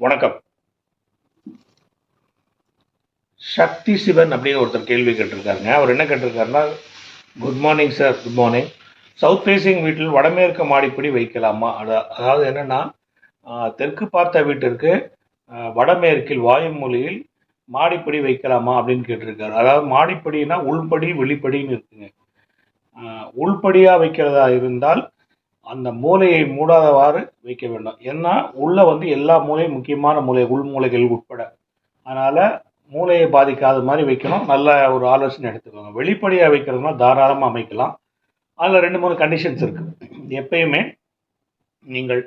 வணக்கம். சக்தி சிவன் அப்படின்னு ஒருத்தர் கேள்வி கேட்டிருக்காருங்க. அவர் என்ன கேட்டிருக்காருன்னா good morning sir good morning south facing வீட்டில் வடமேற்கு மாடிப்படி வைக்கலாமா? அதா- அதாவது என்னென்னா தெற்கு பார்த்த வீட்டிற்கு வடமேற்கில் வாயு மாடிப்படி வைக்கலாமா அப்படின்னு கேட்டிருக்காரு. அதாவது மாடிப்படினா உள்படி வெளிப்படின்னு இருக்குங்க. உள்படியாக வைக்கிறதா இருந்தால் அந்த மூலையை மூடாதவாறு வைக்க வேண்டும். ஏன்னா உள்ள வந்து எல்லா மூலையும் முக்கியமான மூலை உள்மூலைகள் உட்பட. அதனால மூளையை பாதிக்காத மாதிரி வைக்கணும். நல்ல ஒரு ஆலோசனை எடுத்துக்கோங்க. வெளிப்படையாக வைக்கிறதுனா தாராளமாக அமைக்கலாம். அதில் ரெண்டு மூணு கண்டிஷன்ஸ் இருக்குது எப்பயுமே நீங்கள்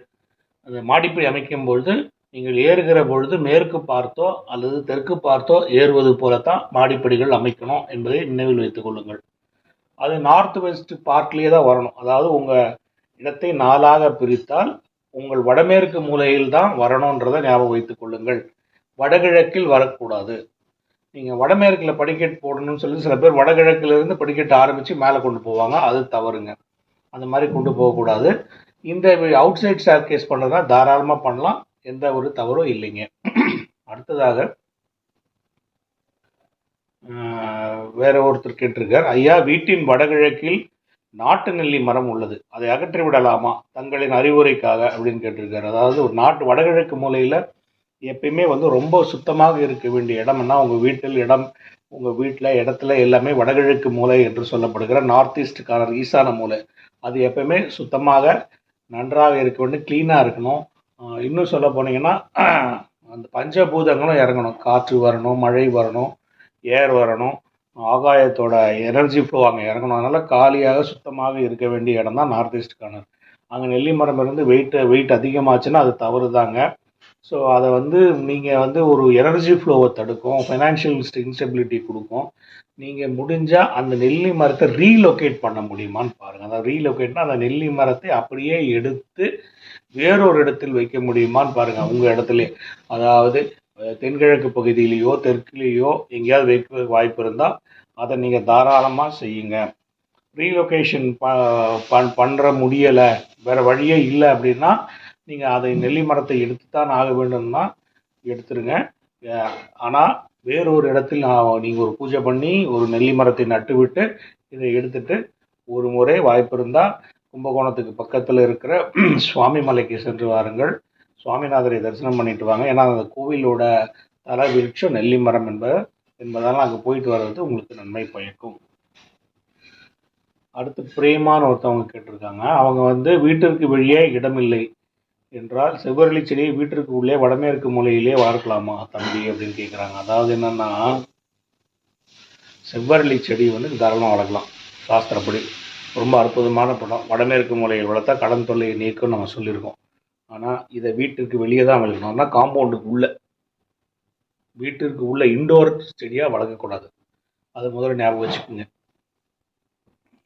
அந்த மாடிப்படி அமைக்கும் பொழுது நீங்கள் ஏறுகிற பொழுது மேற்கு பார்த்தோ அல்லது தெற்கு பார்த்தோ ஏறுவது போலத்தான் மாடிப்படிகள் அமைக்கணும் என்பதை நினைவில் வைத்துக் கொள்ளுங்கள். அது நார்த் வெஸ்ட் பார்ட்லேயே தான் வரணும். அதாவது உங்கள் இடத்தை நாலாக பிரித்தால் உங்கள் வடமேற்கு மூலையில் தான் வரணுன்றதை ஞாபகம் வைத்துக் கொள்ளுங்கள். வடகிழக்கில் வரக்கூடாது. நீங்கள் வடமேற்கில் படிக்கட்டு போடணும்னு சொல்லி சில பேர் வடகிழக்கிலிருந்து படிக்கட்டு ஆரம்பித்து மேலே கொண்டு போவாங்க. அது தவறுங்க. அந்த மாதிரி கொண்டு போகக்கூடாது. இந்த அவுட் சைட் ஸ்டார் கேஸ் பண்ணுறதா தாராளமாக பண்ணலாம். எந்த ஒரு தவறும் இல்லைங்க. அடுத்ததாக வேற ஒருத்தர் கேட்டிருக்கார். ஐயா வீட்டின் வடகிழக்கில் நாட்டு நெல்லி மரம் உள்ளது. அதை அகற்றி விடலாமா? தங்களின் அறிவுரைக்காக அப்படின்னு கேட்டிருக்காரு. அதாவது ஒரு நாட்டு வடகிழக்கு மூலையில் எப்பயுமே வந்து ரொம்ப சுத்தமாக இருக்க வேண்டிய இடம்னா உங்கள் வீட்டில் இடம் உங்கள் வீட்டில் இடத்துல எல்லாமே வடகிழக்கு மூலை என்று சொல்லப்படுகிற நார்த் ஈஸ்ட் கார்னர் ஈசான மூலை. அது எப்பயுமே சுத்தமாக நன்றாக இருக்க வேண்டும் க்ளீனாக இருக்கணும். இன்னும் சொல்ல போனீங்கன்னா அந்த பஞ்சபூதங்களும் இறங்கணும். காற்று வரணும் மழை வரணும் ஏர் வரணும். ஆகாயத்தோட எனர்ஜி ஃப்ளோ அங்கே இறங்கணும். அதனால் காலியாக சுத்தமாக இருக்க வேண்டிய இடம் தான் நார்த் ஈஸ்ட் கார்னர் அங்கே நெல்லி மரம் இருந்து வெயிட் வெயிட் அதிகமாச்சுன்னா அது தவறு தாங்க ஸோ அதை வந்து நீங்கள் வந்து ஒரு எனர்ஜி ஃப்ளோவை தடுக்கும் ஃபைனான்ஷியல் இன்ஸ்டெபிலிட்டி கொடுக்கும். நீங்கள் முடிஞ்சால் அந்த நெல்லி மரத்தை ரீலொகேட் பண்ண முடியுமான்னு பாருங்கள் அதாவது ரீலொகேட்னா அந்த நெல்லி மரத்தை அப்படியே எடுத்து வேறொரு இடத்தில் வைக்க முடியுமான்னு பாருங்கள் உங்கள் இடத்துல. அதாவது தென்கிழக்கு பகுதியிலேயோ தெற்குலேயோ எங்கேயாவது வைக்க வாய்ப்பு இருந்தால் அதை நீங்கள் தாராளமாக செய்யுங்க. ரீலொகேஷன் ப பண் பண்ணுற முடியலை வேறு வழியே இல்லை அப்படின்னா நீங்கள் அதை நெல்லி மரத்தை எடுத்து தான் ஆக வேண்டும்னா எடுத்துருங்க. ஆனால் வேறொரு இடத்தில் நான் நீங்கள் ஒரு பூஜை பண்ணி ஒரு நெல்லி மரத்தை நட்டு விட்டு இதை எடுத்துட்டு ஒரு முறை வாய்ப்பு இருந்தால் கும்பகோணத்துக்கு பக்கத்தில் இருக்கிற சுவாமி மலைக்கு சென்று வாருங்கள். சுவாமிநாதரை தரிசனம் பண்ணிட்டு வாங்க. ஏன்னா அந்த கோவிலோட தல விருட்சம் நெல்லி மரம் என்பது என்பதால் அங்கே போயிட்டு வர்றது உங்களுக்கு நன்மை பயக்கும். அடுத்து பிரேமான்னு ஒருத்தவங்க கேட்டிருக்காங்க. அவங்க வந்து வீட்டிற்கு வெளியே இடமில்லை என்றால் செவ்வரளி செடியை வீட்டிற்கு உள்ளே வடமேற்கு மூலையிலே வளர்க்கலாமா தம்பி அப்படின்னு கேட்குறாங்க அதாவது என்னன்னா செவ்வரளி செடி வந்து தாராளமாக வளர்க்கலாம். சாஸ்திரப்படி. ரொம்ப அற்புதமான படம். வடமேற்கு மூலையில் வளர்த்தா கடன் தொல்லையை நீக்கும் நம்ம சொல்லியிருக்கோம். ஆனால் இதை வீட்டிற்கு வெளியே தான் வளர்க்கணும் ஆனால் காம்பவுண்டுக்கு உள்ள வீட்டிற்கு உள்ள இண்டோர் செடியாக வளர்க்கக்கூடாது. அது முதல்ல ஞாபகம் வச்சுக்கோங்க.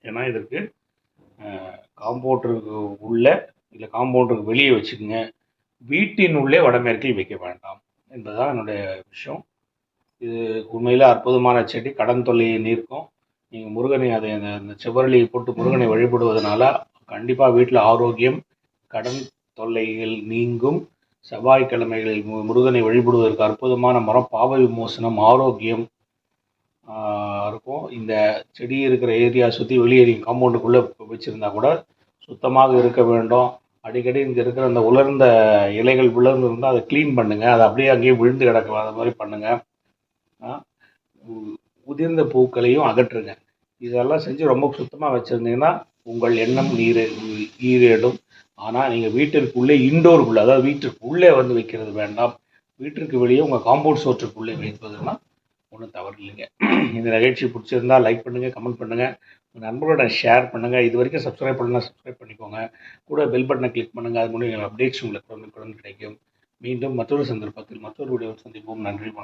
ஏன்னா இதற்கு காம்பவுண்டருக்கு உள்ள இல்லை காம்பவுண்டருக்கு வெளியே வச்சுக்கோங்க. வீட்டின் உள்ளே வடமேற்கில் வைக்க வேண்டாம். என்பதுதான் என்னுடைய விஷயம். இது உண்மையில் அற்புதமான செடி. கடன் தொல்லையை நீர்க்கும். நீங்கள் முருகனை அதை அந்த அந்த செவ்வரளியை போட்டு முருகனை வழிபடுவதனால கண்டிப்பாக வீட்டில் ஆரோக்கியம் கடன் தொல்லைகள் நீங்கும். செவ்வாய்க்கிழமைகளில் மு- முருகனை வழிபடுவதற்கு அற்புதமான மரம் பாவ விமோசனம் ஆரோக்கியம் இருக்கும். இந்த செடி இருக்கிற ஏரியா சுற்றி வெளியே நீங்கள் காம்பவுண்டுக்குள்ளே வச்சுருந்தா கூட சுத்தமாக இருக்க வேண்டும். அடிக்கடி இங்கே இருக்கிற அந்த உலர்ந்த இலைகள் விழுந்து இருந்தால் அதை க்ளீன் பண்ணுங்கள் அதை அப்படியே அங்கேயே விழுந்து கிடக்காத அது மாதிரி பண்ணுங்கள் உதிர்ந்த பூக்களையும் அகற்றுங்க. இதெல்லாம் செஞ்சு ரொம்ப சுத்தமாக வச்சுருந்தீங்கன்னா உங்கள் எண்ணம் நீர் ஈரேடும். ஆனால் நீங்கள் வீட்டிற்கு உள்ளே அதாவது வீட்டிற்குள்ளே வந்து வைக்கிறது வேண்டாம். வீட்டிற்கு வெளியே உங்கள் காம்பவுண்ட் சோற்றுக்குள்ளே வைப்பதுன்னா ஒன்றும் தவறு இல்லைங்க. இந்த நிகழ்ச்சி பிடிச்சிருந்தா லைக் பண்ணுங்கள் கமெண்ட் பண்ணுங்கள் உங்கள் நண்பர்களோட ஷேர் பண்ணுங்கள் இது வரைக்கும் சப்ஸ்கிரைப் பண்ணலாம் சப்ஸ்கிரைப் பண்ணிக்கோங்க. கூட பெல் பட்டனை கிளிக் பண்ணுங்கள் அது மூலம் அப்டேட்ஸ் உங்களுக்கு உடனுக்குடன் கிடைக்கும். மீண்டும் மற்றொரு சந்தர்ப்பத்தில் மற்றொரு வீடியோவில் சந்திப்போம். நன்றி வணக்கம்.